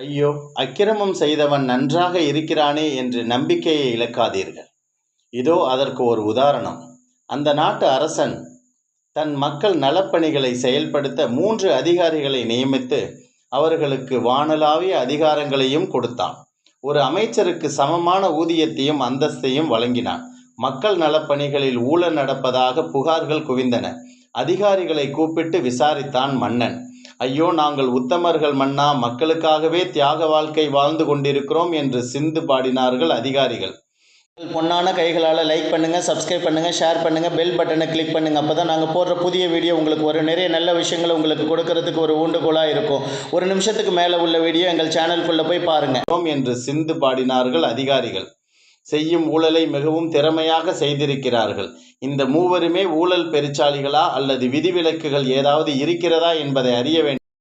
ஐயோ அக்கிரமம் செய்தவன் நன்றாக இருக்கிறானே என்று நம்பிக்கையை இழக்காதீர்கள். இதோ அதற்கு ஒரு உதாரணம். அந்த நாட்டு அரசன் தன் மக்கள் நலப்பணிகளை செயல்படுத்த மூன்று அதிகாரிகளை நியமித்து அவர்களுக்கு வானலாவிய அதிகாரங்களையும் கொடுத்தான். ஒரு அமைச்சருக்கு சமமான ஊதியத்தையும் அந்தஸ்தையும் வழங்கினான். மக்கள் நலப்பணிகளில் ஊழல் நடப்பதாக புகார்கள் குவிந்தன. அதிகாரிகளை கூப்பிட்டு விசாரித்தான் மன்னன். ஐயோ நாங்கள் உத்தமர்கள் மன்னா மக்களுக்காகவே தியாக வாழ்க்கை வாழ்ந்து கொண்டிருக்கிறோம் என்று சிந்து பாடினார்கள் அதிகாரிகள். பொன்னான கைகளால் லைக் பண்ணுங்கள் சப்ஸ்கிரைப் பண்ணுங்கள் ஷேர் பண்ணுங்கள் பெல் பட்டனை கிளிக் பண்ணுங்கள் அப்போ தான் நாங்கள் போடுற புதிய வீடியோ உங்களுக்கு ஒரு நிறைய நல்ல விஷயங்களை உங்களுக்கு கொடுக்கறதுக்கு ஒரு ஊண்டுகோலாக இருக்கும். ஒரு நிமிஷத்துக்கு மேலே உள்ள வீடியோ எங்கள் சேனலுக்குள்ளே போய் பாருங்கள் என்று சிந்து பாடினார்கள் அதிகாரிகள். செய்யும் ஊழலை மிகவும் திறமையாக செய்திருக்கிறார்கள். இந்த மூவருமே ஊழல் பெருச்சாளிகளா அல்லது விதிவிலக்குகள் ஏதாவது இருக்கிறதா என்பதை அறிய வேண்டும்